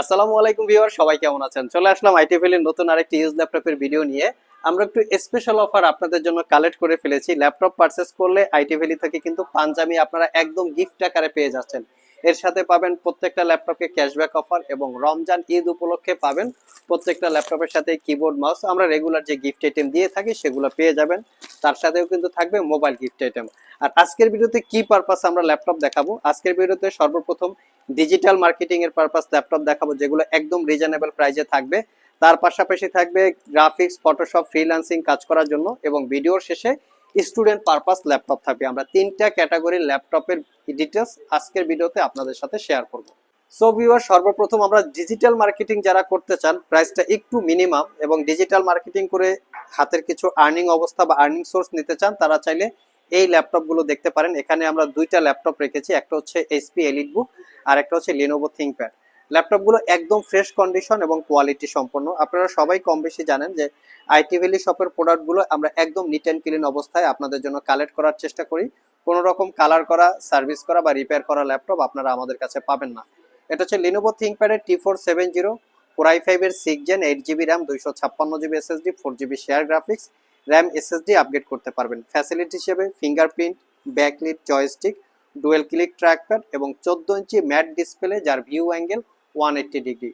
আসসালামু আলাইকুম ভিউয়ার, সবাই কেমন আছেন? চলে আসলাম আইটি ভ্যালির নতুন আরেকটি ইউজ ল্যাপটপের ভিডিও নিয়ে। আমরা একটু স্পেশাল অফার আপনাদের জন্য কালেক্ট করে ফেলেছি। ল্যাপটপ পারচেস করলে আইটি ভ্যালি থেকে কিন্তু পাঞ্জাবি আপনারা একদম গিফট আকারে পেয়ে যাচ্ছেন। এর সাথে পাবেন প্রত্যেকটা ল্যাপটপে ক্যাশব্যাক অফার এবং রমজান ঈদ উপলক্ষে পাবেন প্রত্যেকটা ল্যাপটপের সাথে কিবোর্ড মাউস আমরা রেগুলার যে গিফট আইটেম দিয়ে থাকি, সেগুলো পেয়ে যাবেন। তার সাথেও কিন্তু থাকবে মোবাইল গিফট আইটেম আর আজকের ভিডিওতে কি পারপাস আমরা ল্যাপটপ দেখাবো? আজকের ভিডিওতে সর্বপ্রথম ডিজিটাল মার্কেটিং এর পারপাস ল্যাপটপ দেখাবো, যেগুলো একদম রিজনেবল প্রাইজে থাকবে। তার পাশাপাশি থাকবে গ্রাফিক্স ফটোশপ ফ্রিল্যান্সিং কাজ করার জন্য এবং ভিডিওর শেষে স্টুডেন্ট পারপাস ল্যাপটপ থাকবে। আমরা তিনটা ক্যাটাগরির ল্যাপটপের ডিটেলস আজকের ভিডিওতে আপনাদের সাথে শেয়ার করব। সো ভিউয়ার সর্বপ্রথম আমরা ডিজিটাল মার্কেটিং যারা করতে চান প্রাইসটা একটু মিনিমাম এবং ডিজিটাল মার্কেটিং করে হাতের কিছু আর্নিং অবস্থা বা আর্নিং সোর্স নিতে চান, তারা চাইলে এই ল্যাপটপগুলো দেখতে পারেন। এখানে আমরা দুইটা ল্যাপটপ রেখেছি, একটা হচ্ছে এইচপি এলিট বুক আর একটা হচ্ছে লিনোভো থিঙ্কপ্যাড ল্যাপটপগুলো একদম ফ্রেশ কন্ডিশন এবং কোয়ালিটি সম্পন্ন। আপনারা সবাই কম বেশি জানেন যে আইটি ভ্যালি শপের প্রোডাক্টগুলো আমরা একদম নিট অ্যান্ড ক্লিন অবস্থায় আপনাদের জন্য কালেক্ট করার চেষ্টা করি। কোনো রকম কালার করা সার্ভিস করা বা রিপেয়ার করা ল্যাপটপ আপনারা আমাদের কাছে পাবেন না। এটা হচ্ছে Lenovo থিঙ্কপ্যাডের T four seven zero core i ফাইভের six gen eight GB RAM দুইশো ছাপ্পান্ন GB SSD four GB share graphics RAM SSD upgrade করতে পারবেন। ফ্যাসিলিটি হিসেবে fingerprint backlit joystick dual click trackpad এবং চোদ্দ ইঞ্চি ম্যাট ডিসপ্লে যার view angle one eighty degree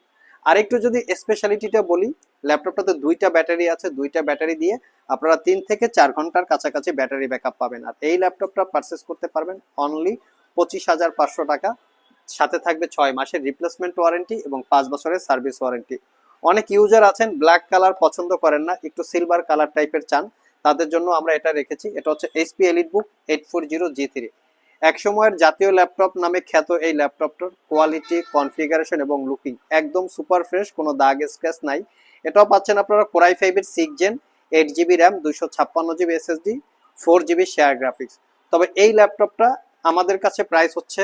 আর একটু যদি স্পেশালিটিটা বলি ল্যাপটপটাতে দুইটা ব্যাটারি আছে, দুইটা ব্যাটারি দিয়ে আপনারা তিন থেকে চার ঘণ্টার কাছাকাছি ব্যাটারি ব্যাকআপ পাবেন। আর এই ল্যাপটপটা পারচেস করতে পারবেন অনলি পঁচিশ হাজার পাঁচশো টাকা। সাথে থাকবে ছয় মাসের রিপ্লেসমেন্ট ওয়ারেন্টি এবং পাঁচ বছরের সার্ভিস ওয়ারেন্টি অনেক ইউজার আছেন ব্ল্যাক কালার পছন্দ করেন না, একটু সিলভার কালার টাইপের চান। তাদের জন্য আমরা এটা রেখেছি। এটা হচ্ছে HP EliteBook eight four zero G three এক সময়ের জাতীয় ল্যাপটপ নামে খ্যাত এই ল্যাপটপটার কোয়ালিটি কনফিগারেশন এবং লুকিং একদম সুপার ফ্রেশ কোনো দাগ স্ক্র্যাচ নাই। এটাও পাচ্ছেন আপনারা কোরাই ফাইভের six gen eight GB RAM দুইশো ছাপ্পান্ন GB SSD four GB share graphics তবে এই ল্যাপটপটা আমাদের কাছে প্রাইস হচ্ছে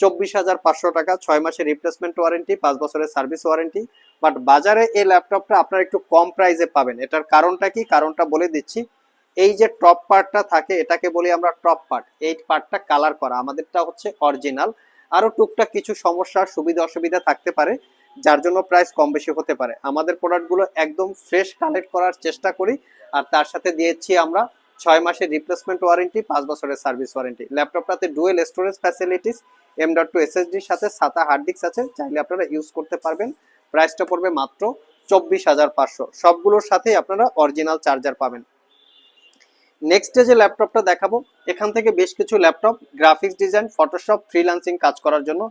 চব্বিশ হাজার পাঁচশো টাকা, ছয় মাসের রিপ্লেসমেন্ট ওয়ারেন্টি পাঁচ বছরের সার্ভিস ওয়ারেন্টি বাট বাজারে এই ল্যাপটপটা আপনারা একটু কম প্রাইসে পাবেন। এটার কারণটা কি? কারণটা বলে দিচ্ছি। এই যে টপ পার্টটা থাকে, এটাকে বলি আমরা টপ পার্ট এই পার্টটা কালার করা। আমাদেরটা হচ্ছে অরিজিনাল আরও টুকটাক কিছু সমস্যা, সুবিধা, অসুবিধা থাকতে পারে, যার জন্য প্রাইস কম বেশি হতে পারে। আমাদের প্রোডাক্টগুলো একদম ফ্রেশ কালেক্ট করার চেষ্টা করি, আর তার সাথে দিয়েছি আমরা ছয় মাসের রিপ্লেসমেন্ট ওয়ারেন্টি পাঁচ বছরের service warranty ল্যাপটপটাতে dual storage facilities M dot two এসএসডির সাথে সাতা হার্ড ডিস্ক আছে, চাইলে আপনারা ইউজ করতে পারবেন। প্রাইসটা পড়বে মাত্র চব্বিশ হাজার পাঁচশো। সবগুলোর সাথেই আপনারা অরিজিনাল চার্জার পাবেন। নেক্সট যে ল্যাপটপটা দেখাবো, এখান থেকে বেশ কিছু laptop graphics design Photoshop freelancing কাজ করার জন্য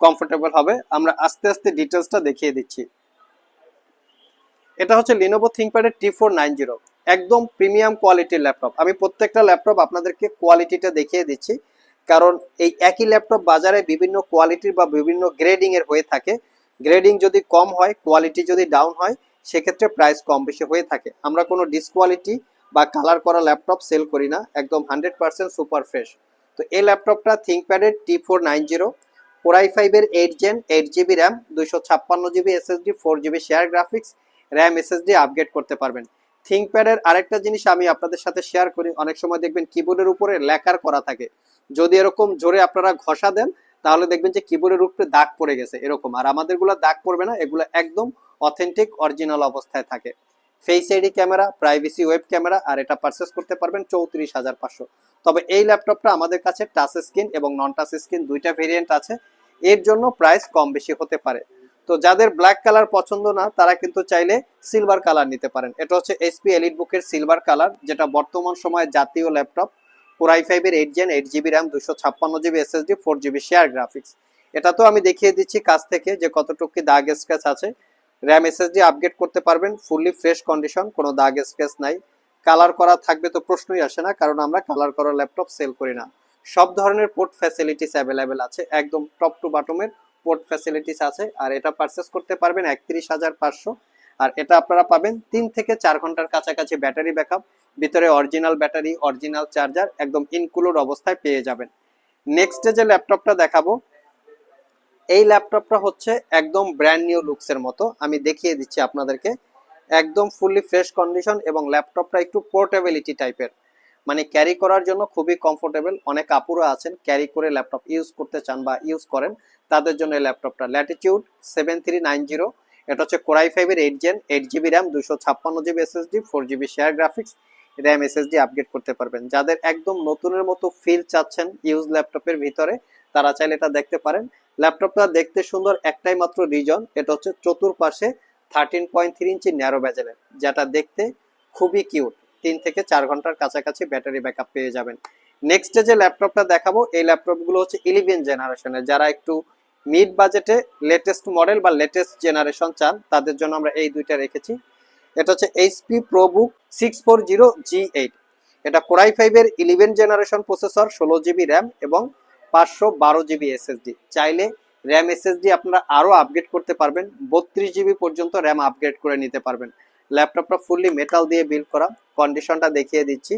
কমফোর্টেবল হবে। আমরা আস্তে আস্তে ডিটেলসটা দেখিয়ে দিচ্ছি। এটা হচ্ছে লিনোভো থিঙ্কপ্যাডের টি ফোর নাইন জিরো একদম প্রিমিয়াম কোয়ালিটির ল্যাপটপ। আমি প্রত্যেকটা ল্যাপটপ আপনাদেরকে কোয়ালিটিটা দেখিয়ে দিচ্ছি। কারণ এই একই ল্যাপটপ বাজারে বিভিন্ন কোয়ালিটির বা বিভিন্ন গ্রেডিং এর হয়ে থাকে। গ্রেডিং যদি কম হয় কোয়ালিটি যদি ডাউন হয়, সেক্ষেত্রে প্রাইস কম বেশি হয়ে থাকে। আমরা কোনো ডিসকোয়ালিটি বা কালার করা ল্যাপটপ সেল করি না, একদম হান্ড্রেড পার্সেন্ট সুপার ফ্রেশ তো এই ল্যাপটপটা থিঙ্কপ্যাডের T four nine zero core i ফাইভের eight gen eight GB RAM দুইশো ছাপ্পান্ন GB SSD four GB share graphics RAM SSD upgrade করতে পারবেন। থিঙ্কপ্যাডের আরেকটা জিনিস আমি আপনাদের সাথে শেয়ার করি, অনেক সময় দেখবেন কিবোর্ডের উপরে লেখার করা থাকে। যদি এরকম জোরে আপনারা ঘষা দেন, তাহলে দেখবেন যে কিবোর্ডের উপরে দাগ পড়ে গেছে, এরকম। আর আমাদেরগুলো দাগ পড়বে না, এগুলো একদম অথেন্টিক অরিজিনাল অবস্থায় থাকে। Face ID camera privacy web camera আর এটা পারচেস করতে পারবেন চৌত্রিশ হাজার পাঁচশো। তবে এই ল্যাপটপটা আমাদের কাছে টাচ স্ক্রিন এবং নন টাচ স্ক্রিন দুইটা ভেরিয়েন্ট আছে। এর জন্য প্রাইস কম বেশি হতে পারে। তো যাদের ব্ল্যাক কালার পছন্দ না, তারা কিন্তু চাইলে সিলভার কালার নিতে পারেন। এটা হচ্ছে এইচপি এলিট বুকের সিলভার কালার যেটা বর্তমান সময়ে জাতীয় ল্যাপটপ কোরাই ফাইভের eight gen eight GB RAM দুশো ছাপ্পান্ন GB SSD four GB share graphics এটা তো আমি দেখিয়ে দিচ্ছি কাছ থেকে যে কতটুকু দাগ স্ক্র্যাচ আছে। র্যাম এসএসডি আপগ্রেড করতে পারবেন ফুললি ফ্রেশ কন্ডিশন কোনো দাগ স্ক্র্যাচ নাই। কালার করা থাকবে তো প্রশ্নই আসে না, কারণ আমরা কালার করা ল্যাপটপ সেল করি না। সব ধরনের পোর্ট ফ্যাসিলিটিস অ্যাভেলেবেল আছে, একদম টপ টু বাটমের পোর্ট ফ্যাসিলিটিস আছে, আর এটা পারচেস করতে পারবেন একত্রিশ হাজার পাঁচশো। আর এটা আপনারা পাবেন তিন থেকে চার ঘণ্টার কাছাকাছি ব্যাটারি ব্যাকআপ ভিতরে অরিজিনাল ব্যাটারি অরিজিনাল চার্জার একদম ইনক্লুড অবস্থায় পেয়ে যাবেন। নেক্সটে যে ল্যাপটপটা দেখাবো এই ল্যাপটপটা হচ্ছে একদম ব্র্যান্ড নিউ লুকসের মতো। আমি দেখিয়ে দিচ্ছি আপনাদেরকে। একদম ফুললি ফ্রেশ কন্ডিশন এবং ল্যাপটপটা একটু পোর্টেবিলিটি টাইপের মানে ক্যারি করার জন্য খুবই কমফোর্টেবল অনেক আপুরা আছেন ক্যারি করে ল্যাপটপ ইউজ করতে চান বা ইউজ করেন, তাদের জন্য ল্যাপটপটা Latitude seven three nine zero এটা হচ্ছে কোরাই ফাইভের eight gen eight GB RAM দুশো ছাপ্পান্ন GB SSD four GB share graphics RAM SSD upgrade করতে পারবেন। যাদের একদম নতুনের মতো ফিল চাচ্ছেন ইউজ ল্যাপটপের ভিতরে, তারা চাইলে এটা দেখতে পারেন। ল্যাপটপটা দেখতে সুন্দর, একটাই মাত্র রিজন, এটা হচ্ছে চতুর্পাশে thirteen point three inch narrow ব্যাজেলের যেটা দেখতে খুবই কিউট তিন থেকে চার ঘণ্টার কাছাকাছি ব্যাটারি ব্যাকআপ পেয়ে যাবেন। নেক্সটে যে ল্যাপটপটা দেখাবো, এই ল্যাপটপগুলো হচ্ছে ইলেভেন জেনারেশনের যারা একটু মিড বাজেটে লেটেস্ট মডেল বা লেটেস্ট জেনারেশন চান, তাদের জন্য আমরা এই দুইটা রেখেছি। এটা হচ্ছে HP ProBook six four zero G eight এটা কোরাই ফাইভের ইলেভেন জেনারেশন প্রসেসর ষোলো জিবি র্যাম এবং পাঁচশো বারো জিবি এসএসডি চাইলে র্যাম এসএসডি আপনারা আরও আপগ্রেড করতে পারবেন, বত্রিশ জিবি পর্যন্ত র্যাম আপগ্রেড করে নিতে পারবেন। ল্যাপটপটা ফুললি মেটাল দিয়ে বিল্ড করা কন্ডিশনটা দেখিয়ে দিচ্ছি।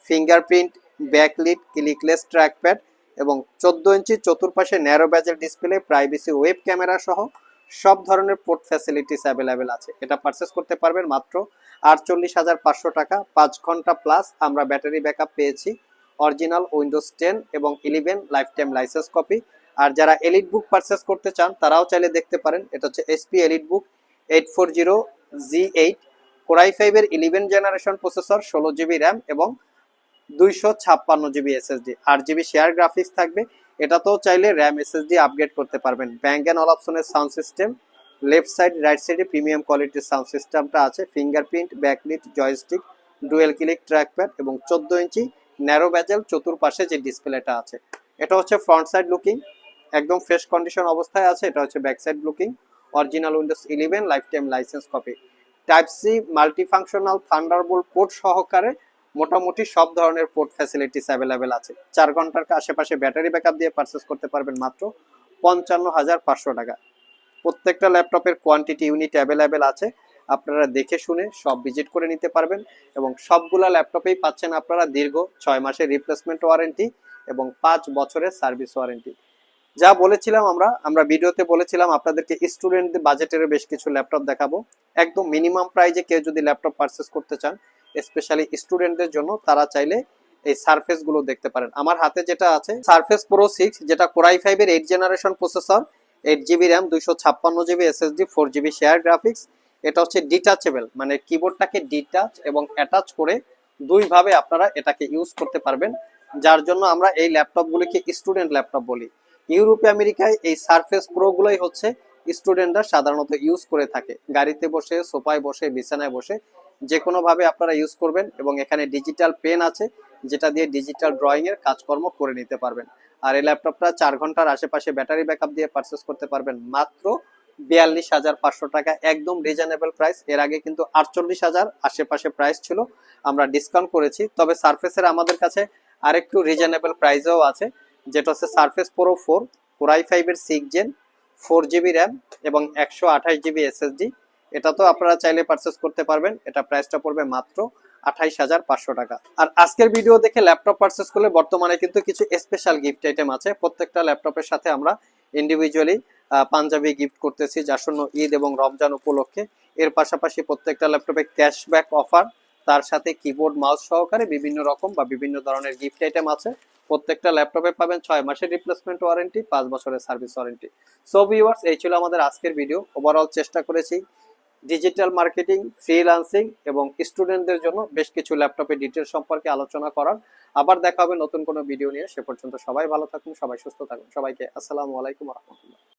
ফিঙ্গারপ্রিন্ট ব্যাকলিট ক্লিকলেস ট্র্যাকপ্যাড এবং চোদ্দ ইঞ্চি চতুর্পাশে narrow bezel display privacy web camera সহ সব ধরনের পোর্ট ফ্যাসিলিটিস অ্যাভেলেবেল আছে। এটা পারচেস করতে পারবেন মাত্র আটচল্লিশ হাজার পাঁচশো টাকা, পাঁচ ঘণ্টা প্লাস আমরা ব্যাটারি ব্যাকআপ পেয়েছি। অরিজিনাল উইন্ডোজ টেন এবং eleven life time license copy. আর যারা এলিট বুক পারচেস করতে চান, তারাও চাইলে দেখতে পারেন। এটা হচ্ছে HP EliteBook eight four zero G eight core i ফাইভের ইলেভেন জেনারেশন প্রসেসর ষোলো জিবি র্যাম এবং দুইশো ছাপ্পান্ন জিবি এসএসডি আট জিবি শেয়ার গ্রাফিক্স থাকবে। এটাতেও চাইলে র্যাম এসএসডি আপগ্রেড করতে পারবেন। ব্যাঙ্ক অ্যান্ড অল অপশনের sound system left side right সাইডে প্রিমিয়াম কোয়ালিটির সাউন্ড সিস্টেমটা আছে। Fingerprint backlit joystick dual click trackpad এবং চোদ্দ ইঞ্চি ন্যারো ব্যাজেল চতুর্পাশে যে ডিসপ্লেটা আছে। এটা হচ্ছে ফ্রন্ট সাইড লুকিং একদম ফ্রেশ কন্ডিশন অবস্থায় আছে। এটা হচ্ছে back side looking original Windows eleven life time license copy type C multifunctional Thunderbolt port সহকারে মোটামুটি সব ধরনের পোর্ট ফ্যাসিলিটিস অ্যাভেলেবেল আছে। চার ঘণ্টার আশেপাশে ব্যাটারি ব্যাকআপ দিয়ে পারচেস করতে পারবেন মাত্র পঞ্চান্ন হাজার পাঁচশো টাকা। প্রত্যেকটা ল্যাপটপের কোয়ান্টিটি ইউনিট অ্যাভেলেবেল আছে। আপনারা দেখে শুনে সব ভিজিট করে নিতে পারবেন এবং সবগুলা ল্যাপটপেই পাচ্ছেন আপনারা দীর্ঘ ছয় মাসের রিপ্লেসমেন্ট ওয়ারেন্টি এবং পাঁচ বছরের সার্ভিস ওয়ারেন্টি যা বলেছিলাম আমরা আমরা ভিডিওতে বলেছিলাম আপনাদেরকে স্টুডেন্ট বাজেটের বেশ কিছু ল্যাপটপ দেখাবো। একদম মিনিমাম প্রাইজে কেউ যদি ল্যাপটপ পারচেস করতে চান স্পেশালি স্টুডেন্টদের জন্য, তারা চাইলে এই সারফেসগুলো দেখতে পারেন। আমার হাতে যেটা আছে সারফেস প্রো সিক্স যেটা কোরাই ফাইভের eight generation processor eight GB RAM দুইশো ছাপ্পান্ন GB SSD four GB share graphics এটা হচ্ছে ডিটাচেবল মানে কিবোর্ডটাকে ডিটাচ এবং অ্যাটাচ করে দুইভাবে আপনারা এটাকে ইউজ করতে পারবেন। যার জন্য আমরা এই ল্যাপটপগুলিকে স্টুডেন্ট ল্যাপটপ বলি। ইউরোপে, আমেরিকায় এই সারফেস প্রো গুলোই হচ্ছে স্টুডেন্টরা সাধারণত ইউজ করে থাকে। গাড়িতে বসে, সোফায় বসে, বিছানায় বসে যে কোনো ভাবে আপনারা ইউজ করবেন এবং এখানে ডিজিটাল পেন আছে, যেটা দিয়ে ডিজিটাল ড্রয়িং এর কাজকর্ম করে নিতে পারবেন। আর এই ল্যাপটপটা চার ঘণ্টার আশেপাশে ব্যাটারি ব্যাকআপ দিয়ে পারচেস করতে পারবেন। মাত্র বিয়াল্লিশ হাজার পাঁচশো টাকা, একদম রিজনেবল প্রাইস এর আগে কিন্তু আটচল্লিশ হাজার, আশেপাশে প্রাইস ছিল। আমরা ডিসকাউন্ট করেছি। তবে সারফেসের আমাদের কাছে আরেকটু রিজনেবল প্রাইসেও আছে, যেটা হচ্ছে Surface Pro four core i ফাইভের six gen four GB RAM এবং একশো আঠাশ জিবি এসএসডি এটা তো আপনারা চাইলে পারচেস করতে পারবেন। এটা প্রাইসটা পড়বে মাত্র আঠাইশ হাজার পাঁচশো টাকা। আর আজকের ভিডিও দেখে ল্যাপটপ পারচেস করলে বর্তমানে কিন্তু কিছু স্পেশাল গিফট আইটেম আছে। প্রত্যেকটা ল্যাপটপের সাথে আমরা ইন্ডিভিজুয়ালি পাঞ্জাবি গিফট করতেছি আসন্ন ঈদ এবং রমজান উপলক্ষে। এর পাশাপাশি প্রত্যেকটা ল্যাপটপে ক্যাশব্যাক অফার তার সাথে কিবোর্ড মাউস সহকারে বিভিন্ন রকম বা বিভিন্ন ধরনের গিফট আইটেম আছে। প্রত্যেকটা ল্যাপটপে পাবেন ছয় মাসের রিপ্লেসমেন্ট ওয়ারেন্টি পাঁচ বছরের সার্ভিস ওয়ারেন্টি সো ভিউয়ার্স এই ছিল আমাদের আজকের ভিডিও ওভারঅল চেষ্টা করেছি ডিজিটাল মার্কেটিং ফ্রিল্যান্সিং এবং স্টুডেন্টদের জন্য বেশ কিছু ল্যাপটপের ডিটেল সম্পর্কে আলোচনা করার। আবার দেখা হবে নতুন কোনো ভিডিও নিয়ে। সে পর্যন্ত সবাই ভালো থাকুন, সবাই সুস্থ থাকুন। সবাইকে আসসালামু আলাইকুম রহমতুল্লাহ।